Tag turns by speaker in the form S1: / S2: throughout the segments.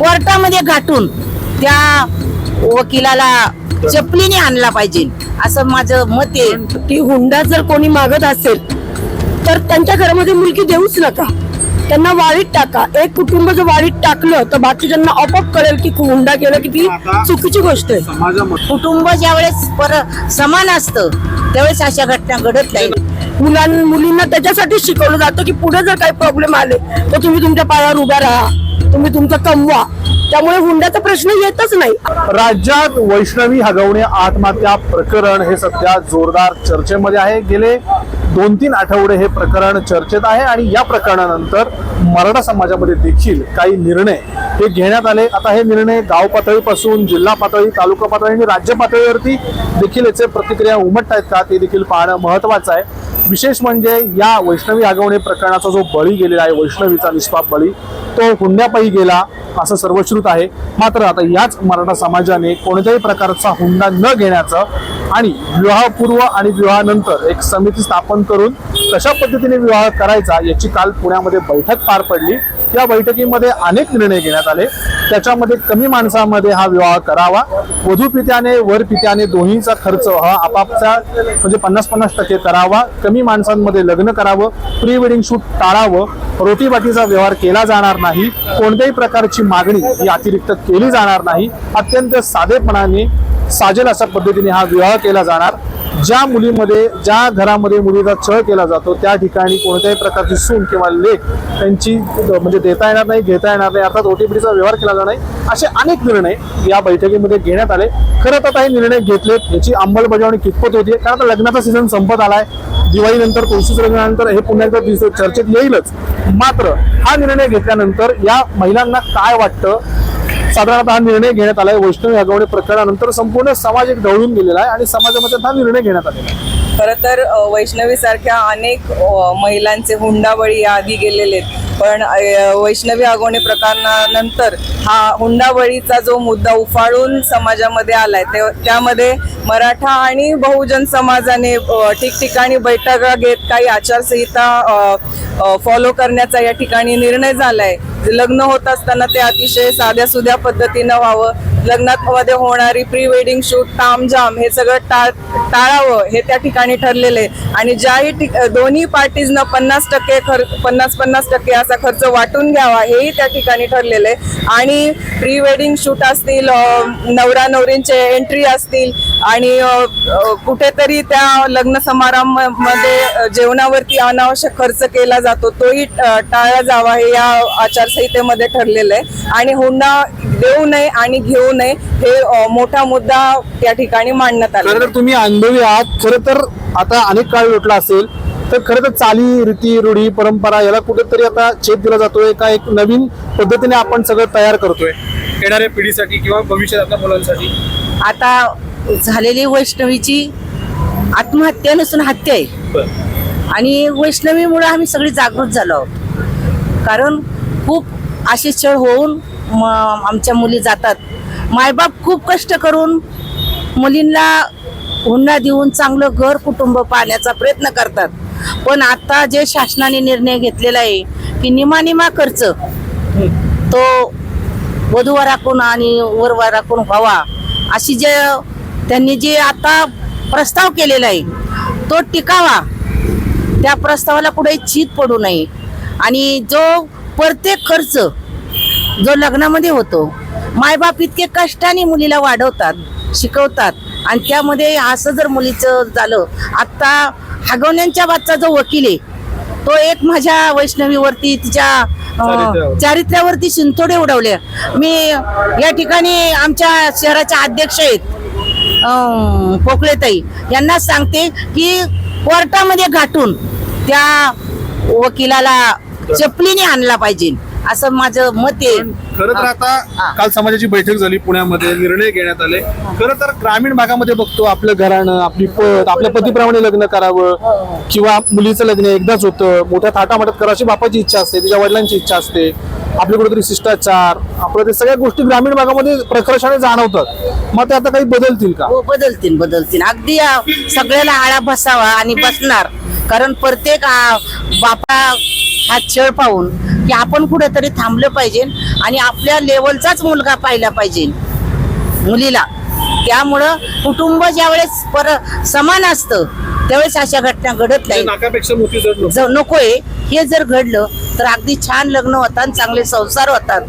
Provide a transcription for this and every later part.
S1: कोर्टामध्ये गाठून त्या वकिलाला चपलीने आणला पाहिजे असं माझं मत आहे.
S2: की हुंडा जर कोणी मागत असेल तर त्यांच्या घरामध्ये मुलगी देऊच नका. त्यांना वाळीत टाका. एक कुटुंब जर वाळीत टाकलं तर बाकीच्यांना आपोआप कळेल की हुंडा केलं की ती चुकीची गोष्ट आहे.
S1: कुटुंब ज्यावेळेस पर समान असतं त्यावेळेस अशा घटना घडत नाही.
S2: मुलां मुलींना त्याच्यासाठी शिकवलं जातं की पुढे जर काही प्रॉब्लेम आले तर तुम्ही तुमच्या पायावर उभ्या राहा. तुम्ही तुमचं कमवा त्यामुळे हुंड्याचा प्रश्न येतच नाही.
S3: राज्यात वैष्णवी हगवणे आत्महत्या प्रकरण हे सध्या जोरदार चर्चेमध्ये आहे. गेले दोन तीन आठवडे हे प्रकरण चर्चेत आहे आणि या प्रकरणानंतर मराठा समाजामध्ये देखील काही निर्णय हे घेण्यात आले. आता हे निर्णय गाव पातळीपासून जिल्हा पातळी तालुका पातळी आणि राज्य पातळीवरती देखील याचे प्रतिक्रिया उमटत आहेत का ते देखील पाहणं महत्वाचं आहे. विशेष म्हणजे या वैष्णवी आगवणे प्रकरणाचा जो बळी गेलेला आहे वैष्णवीचा निष्पाप बळी तो हुंड्यापायी गेला असं सर्वश्रुत आहे. मात्र आता याच मराठा समाजाने कोणत्याही प्रकारचा हुंडा न घेण्याचं आणि विवाहपूर्व आणि विवाहानंतर एक समिती स्थापन करून कशा पद्धतीने विवाह करायचा याची काल पुण्यामध्ये बैठक पार पडली. या बैठकीमध्ये अनेक निर्णय घेण्यात आले. त्याच्यामध्ये कमी माणसामध्ये हा विवाह करावा. वधू पित्याने वर पित्याने दोन्हीचा खर्च हा आपापचा म्हणजे पन्नास पन्नास टक्के करावा. कमी माणसांमध्ये लग्न करावं. प्री वेडिंग शूट टाळावं. रोटीबाटीचा व्यवहार केला जाणार नाही. कोणत्याही प्रकारची मागणी ही अतिरिक्त केली जाणार नाही. अत्यंत साधेपणाने साजेल अशा पद्धतीने हा विवाह केला जाणार. ज्या मुलीमध्ये ज्या घरामध्ये मुलीचा छळ केला जातो त्या ठिकाणी कोणत्याही प्रकारची सून किंवा लेख त्यांची म्हणजे देता येणार नाही घेता येणार नाही. अर्थात ओटीपीचा व्यवहार केला जाणार नाही. असे अनेक निर्णय या बैठकीमध्ये घेण्यात आले. खरं तर काही निर्णय घेतलेत याची अंमलबजावणी कितपत होती कारण आता लग्नाचा सीझन संपत आलाय. दिवाळीनंतर तुळशीच लग्नानंतर हे पुन्हा एकदा दिस- चर्चेत येईलच. मात्र हा निर्णय घेतल्यानंतर या महिलांना काय वाटतं? साधारणतः हा निर्णय घेण्यात आलाय वैष्णवी हगवणे प्रकरणानंतर संपूर्ण समाज एक ढवळून गेलेला आहे आणि समाजामध्ये हा निर्णय घेण्यात आलेला आहे.
S4: खरं तर वैष्णवीसारख्या अनेक महिलांचे हुंडाबळी याआधी गेलेले आहेत. पण वैष्णवी आगवणे प्रकरणानंतर हा हुंडाबळीचा जो मुद्दा उफाळून समाजामध्ये आलाय ते त्यामध्ये मराठा आणि बहुजन समाजाने ठिकठिकाणी बैठका घेत काही आचारसंहिता फॉलो करण्याचा या ठिकाणी निर्णय झालाय. लग्न होत असताना ते अतिशय साध्या सुध्या पद्धतीनं व्हावं. लग्नात मध्ये होणारी प्री वेडिंग शूट तामझाम हे सगळं टाळ टाळावं हे त्या ठिकाणी ठरलेलं आहे. आणि ज्याही ठिक दोन्ही पार्टीजनं पन्नास टक्के खर पन्नास पन्नास टक्के असा खर्च वाटून घ्यावा हेही त्या ठिकाणी ठरलेलं आहे. आणि प्री वेडिंग शूट असतील नवरा नवरींचे एंट्री असतील आणि कुठेतरी त्या लग्न समारंभामध्ये जेवणावरती अनावश्यक खर्च केला जातो तोही टाळला जावा हे या आचारसंहितेमध्ये ठरलेलं आहे. आणि हुंडा देऊ नये आणि घेऊ नये हे मोठा मुद्दा त्या ठिकाणी मांडण्यात आला
S3: तर तुम्ही अनुभवी आहात. खरं तर आता अनेक काळ लोटला असेल तर खरं तर चाली रीती रूढी परंपरा याला कुठेतरी आता छेद दिला जातोय. का एक नवीन पद्धतीने आपण सगळं तयार करतोय. येणाऱ्या पिढीसाठी किंवा भविष्यात आपल्या मुलांसाठी.
S1: आता झालेली वैष्णवीची आत्महत्या नसून हत्या आहे. आणि वैष्णवीमुळे आम्ही सगळी जागृत झालो आहोत. कारण खूप छळ होऊन म आमच्या मुली जातात. मायबाप खूप कष्ट करून मुलींना हुंडा देऊन चांगलं घर कुटुंब पाहण्याचा प्रयत्न करतात. पण आता जे शासनाने निर्णय घेतलेला आहे की निमा निमा खर्च तो वधूवराकडून आणि वरवराकडून व्हावा अशी जे त्यांनी जे आता प्रस्ताव केलेला आहे तो टिकावा. त्या प्रस्तावाला कुठे चीत पडू नये. आणि जो प्रत्येक खर्च जो लग्नामध्ये होतो मायबाप इतके कष्टाने मुलीला वाढवतात शिकवतात. आणि त्यामध्ये असं जर मुलीचं झालं आत्ता हागवण्यांच्या बादचा जो वकील आहे तो एक माझ्या वैष्णवीवरती तिच्या. चारित्र्यावरती शिंतोडे उडवले. मी या ठिकाणी आमच्या शहराच्या अध्यक्ष आहेत. पोकळेताई यांना सांगते की कोर्टामध्ये गाठून त्या वकिलाला चपलीने आणला पाहिजे. असं माझं मत आहे.
S3: खरं तर आता काल समाजाची बैठक झाली पुण्यामध्ये निर्णय घेण्यात आले. खरं तर ग्रामीण भागामध्ये बघतो आपलं घराणं आपली पत आपल्या पतीप्रमाणे लग्न करावं किंवा मुलीचं लग्न एकदाच होतं. मोठ्या थाटामाटात करायची बापाची इच्छा असते तिच्या वडिलांची इच्छा असते. आपल्या कुठेतरी शिष्टाचार आपलं ते सगळ्या गोष्टी ग्रामीण भागामध्ये प्रकर्षाने जाणवतात. मग ते आता काही बदलतील का?
S1: हो बदलतील बदलतील. अगदी आ, सगळ्याला आळा बसावा आणि बसणार. कारण प्रत्येक आ, बापा हा छळ पाहून की आपण कुठेतरी थांबलं पाहिजे आणि आपल्या लेवलचाच मुलगा पाहिला पाहिजे. मुलीला. त्यामुळं कुटुंब ज्यावेळेस पर समान असतं त्यावेळेस अशा घटना घडत
S3: म्हणजे
S1: नाही.
S3: नाकापेक्षा मोठी जड नको.
S1: ज- नकोय हे जर घडलं तर अगदी छान लग्न होतात चांगले संसार होतात.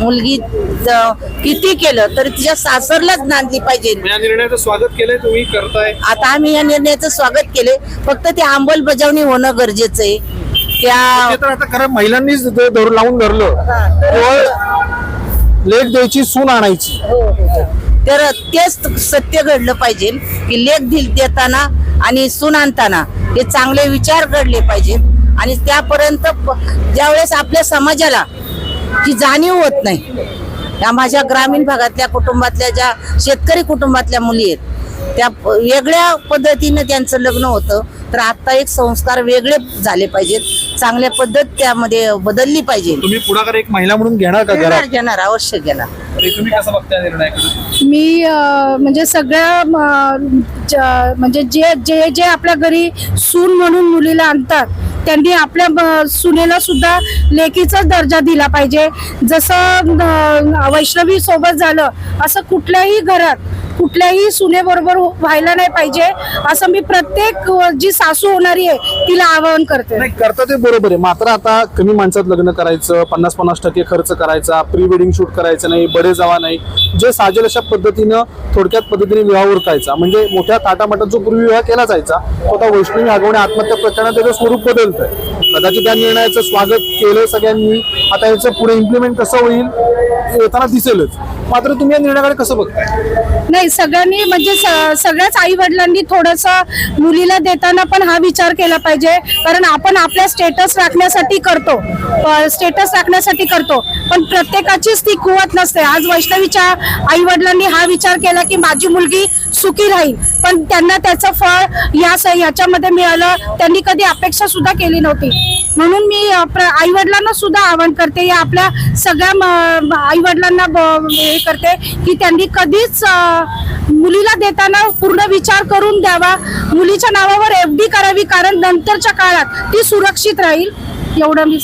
S1: मुलगी ज- किती केलं तरी तिच्या सासरलाच नांदली पाहिजे.
S3: या निर्णयाचं स्वागत केलंय तुम्ही करताय.
S1: आता आम्ही या निर्णयाचं स्वागत केले फक्त ते अंमलबजावणी होणं गरजेचं आहे. त्या
S3: ते तर आता खरं महिलांनीच ते लावून धरलं. केवळ लेट द्यायची सून आणायची.
S1: तर तेच सत्य घडलं पाहिजे की लेख दिल देताना आणि सून आणताना हे चांगले विचार घडले पाहिजेत आणि त्यापर्यंत प- ज्यावेळेस आपल्या समाजाला ही जाणीव होत नाही या माझ्या ग्रामीण भागातल्या कुटुंबातल्या ज्या शेतकरी कुटुंबातल्या मुली आहेत त्या वेगळ्या पद्धतीनं त्यांचं लग्न होतं. तर आता एक संस्कार वेगळे झाले पाहिजेत. चांगल्या पद्धत त्यामध्ये बदलली पाहिजे.
S3: तुम्ही पुढाकार एक महिला म्हणून घेणार का
S1: घेणार
S3: घरात?
S1: घेणार अवश्य घेणार.
S3: ते तुम्ही कसं बघताय निर्णयाकडे
S5: मी अ, म्हणजे सगळ्या म, ज- म्हणजे जे जे जे आपल्या घरी सून म्हणून मुलीला आणतात त्यांनी आपल्या म, सुनेला सुद्धा लेकीचाच दर्जा दिला पाहिजे. जसं अ, वैष्णवी सोबत झालं असं कुठल्याही घरात कुठल्याही सुनेबरोबर व्हायला नाही पाहिजे. असं मी प्रत्येक जी सासू होणारी आहे तिला आवाहन करते.
S3: नाही करता ते बरोबर आहे. मात्र आता कमी माणसात लग्न करायचं पन्नास पन्नास टक्के खर्च करायचा प्री वेडिंग शूट करायचं नाही बडे जावा नाही. जे साजेल अशा पद्धतीनं थोडक्यात पद्धतीने विवाह उरकायचा. म्हणजे मोठ्या ताटामाटात जो पूर्वी विवाह केला जायचा तो आता वैष्णवी आगवणे आत्महत्या प्रकरणात त्याचं स्वरूप बदलतंय. कदाचित त्या निर्णयाचं स्वागत केलं सगळ्यांनी. आता याचं पुढे इम्प्लिमेंट कसं होईल येताना दिसेलच. मात्र तुम्ही या निर्णयाकडे कसं बघताय?
S5: नाही सगळ्यांनी म्हणजे सगळ्याच आई वडिलांनी थोडस मुलीला देताना पण हा विचार केला पाहिजे. कारण आपण आपल्या स्टेटस राखण्यासाठी करतो. स्टेटस राखण्यासाठी करतो. पण प्रत्येकाचीच ती कुवत नसते. आज वैष्णवीच्या आई वडिलांनी हा विचार केला की माझी मुलगी सुखी राहील. पण त्यांना त्याचं फळ या ह्याच्यामध्ये मिळालं. त्यांनी कधी अपेक्षा सुद्धा केली नव्हती. म्हणून मी आई वडिलांना सुद्धा आवाहन करते. या आपल्या सगळ्या आई वडिलांना हे करते की त्यांनी कधीच मुलीला देताना पूर्ण विचार करून द्यावा. मुलीच्या नावावर एफ डी करावी कारण नंतरच्या काळात ती सुरक्षित राहील. एवढं मी?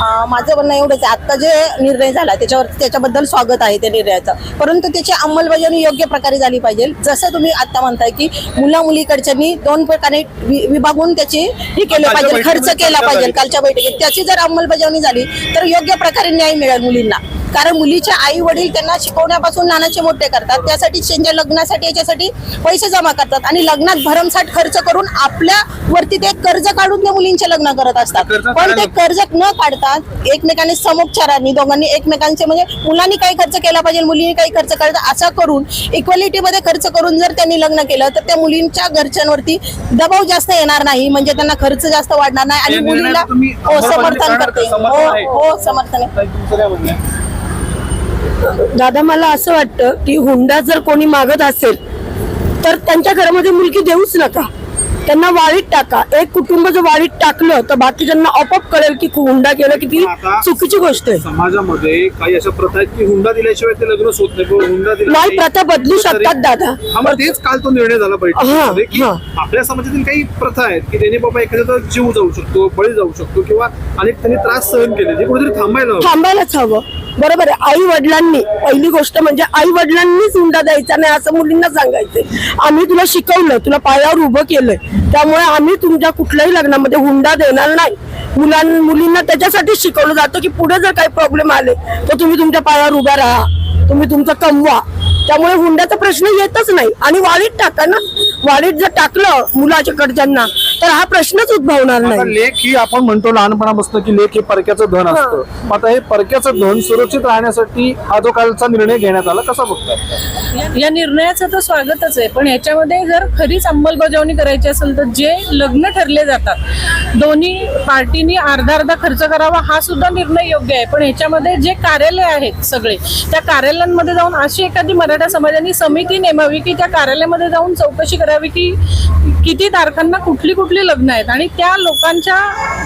S6: अं, माझं म्हणणं एवढंच आहे. आता जे निर्णय झाला त्याच्यावर त्याच्याबद्दल स्वागत आहे त्या निर्णयाचं. परंतु त्याची अंमलबजावणी योग्य प्रकारे झाली पाहिजे. जसं तुम्ही आता म्हणताय की मुला मुलीकडच्यांनी दोन प्रकारे वि- विभागून त्याची हे केलं
S3: कालच्या
S6: पाहिजे खर्च केला
S3: चर्चा
S6: पाहिजे
S3: झाली.
S6: कालच्या बैठकीत. त्याची जर अंमलबजावणी झाली तर योग्य प्रकारे न्याय मिळेल मुलींना. कारण मुलीचे आई वडील त्यांना शिकवण्यापासून लहानाचे मोठे करतात. त्यासाठी त्यांच्या लग्नासाठी याच्यासाठी पैसे जमा करतात. आणि लग्नात भरमसाठ खर्च करून आपल्या वरती ते कर्ज काढून त्या मुलींचे लग्न करत असतात. पण ते कर्ज न काढतात एकमेकांनी समोपचारांनी दोघांनी एकमेकांचे म्हणजे मुलांनी काही खर्च केला पाहिजे मुलींनी काही खर्च करायचा असा करून इक्वॅलिटी मध्ये खर्च करून जर त्यांनी लग्न केलं तर त्या मुलींच्या घरच्यांवरती दबाव जास्त येणार नाही. म्हणजे त्यांना खर्च जास्त वाढणार नाही. आणि मुलीला
S3: निर्णयाला तुम्ही
S6: हो समर्थन करते? हो हो समर्थन आहे
S3: ताई, तुमचं काय म्हणणं आहे?
S2: दादा मला असं वाटतं की हुंडा जर कोणी मागत असेल तर त्यांच्या घरामध्ये मुलगी देऊच नका. त्यांना वाळीत टाका. एक कुटुंब जर वाळीत टाकलं तर बाकीच्यांना आपोआप कळेल की हुंडा केलं किती
S3: आता-
S2: चुकीची गोष्ट आहे.
S3: समाजामध्ये काही अशा प्रथा आहेत की हुंडा दिल्याशिवाय ते लग्न होत नाही. हुंडा दिला
S2: नाही प्रथा बदलू शकतात दादा.
S3: हा मग तेच काल तो निर्णय झाला बैठकीमध्ये की
S2: हा.
S3: आपल्या समाजातील काही प्रथा आहेत की ज्याने बाबा एखाद्याचा जीव जाऊ शकतो बळी जाऊ शकतो किंवा अनेक त्यांनी त्रास सहन केले जे कुठेतरी थांबायला हवं.
S2: थांबायलाच हवं. बरोबर आहे. आई वडिलांनी पहिली गोष्ट म्हणजे आई वडिलांनीच हुंडा द्यायचा नाही असं मुलींना सांगायचंय आम्ही तुला शिकवलं तुला पायावर उभं केलंय. त्यामुळे आम्ही तुमच्या कुठल्याही लग्नामध्ये हुंडा देणार नाही. मुलां मुलींना त्याच्यासाठी शिकवलं जातं की पुढे जर काही प्रॉब्लेम आले तर तुम्ही तुमच्या पायावर उभा राहा. तुम्ही तुमचं कमवा. त्यामुळे हुंड्याचा प्रश्न येतच नाही. आणि वाढीत टाका ना. वाढीत जर टाकलं मुलाच्या कडच्यांना तर हा प्रश्नच उद्भवणार
S3: आता
S2: नाही.
S3: लेख ही आपण म्हणतो लहानपणापासून की लेख हे परक्याचं धन असतं. मग आता हे परक्याचं धन सुरक्षित राहण्यासाठी हा जो कालचा निर्णय घेण्यात आला कसा बघताय?
S7: या निर्णयाचं तर स्वागतच आहे पण याच्यामध्ये जर खरीच अंमलबजावणी करायची असेल तर जे लग्न ठरले जातात दोन्ही पार्टीनी अर्धा अर्धा खर्च करावा हा सुद्धा निर्णय योग्य आहे. पण ह्याच्यामध्ये जे कार्यालय आहेत सगळे त्या कार्यालयांमध्ये जाऊन अशी एखादी मराठा समाजाने समिती नेमावी की त्या कार्यालयामध्ये जाऊन चौकशी करावी की किती तारखांना कुठली कुठली आपले लग्न आहेत आणि त्या लोकांच्या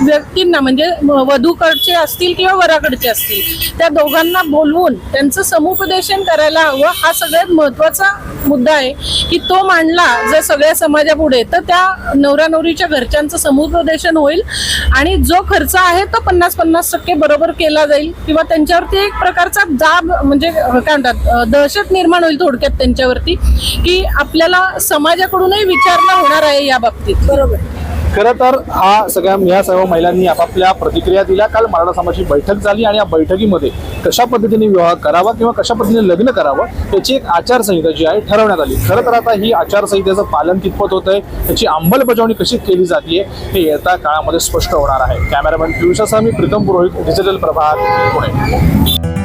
S7: व्यक्तींना म्हणजे वधूकडचे असतील किंवा वराकडचे असतील त्या दोघांना बोलवून त्यांचं समुपदेशन करायला हवं. हा सगळ्यात महत्त्वाचा मुद्दा आहे की तो मांडला जर सगळ्या समाजापुढे तर त्या नवऱ्या नवरीच्या घरच्यांचं समुपदेशन होईल आणि जो खर्च आहे तो पन्नास पन्नास टक्के बरोबर केला जाईल किंवा त्यांच्यावरती एक प्रकारचा जाब म्हणजे काय म्हणतात दहशत निर्माण होईल थोडक्यात त्यांच्यावरती की आपल्याला समाजाकडूनही विचारणा होणार आहे या बाबतीत. बरोबर.
S3: खरं तर हा सगळ्या या सर्व महिलांनी आपापल्या प्रतिक्रिया दिल्या. काल मराठा समाजाची बैठक झाली आणि या बैठकीमध्ये कशा पद्धतीने विवाह करावा किंवा कशा पद्धतीने लग्न करावं याची एक आचारसंहिता जी आहे ठरवण्यात आली. खरं तर आता ही आचारसंहितेचं पालन कितपत होत आहे त्याची अंमलबजावणी कशी केली जाते हे येत्या काळामध्ये स्पष्ट होणार आहे. कॅमेरामॅन पियुषासह मी प्रीतम पुरोहित डिजिटल प्रभात पुणे.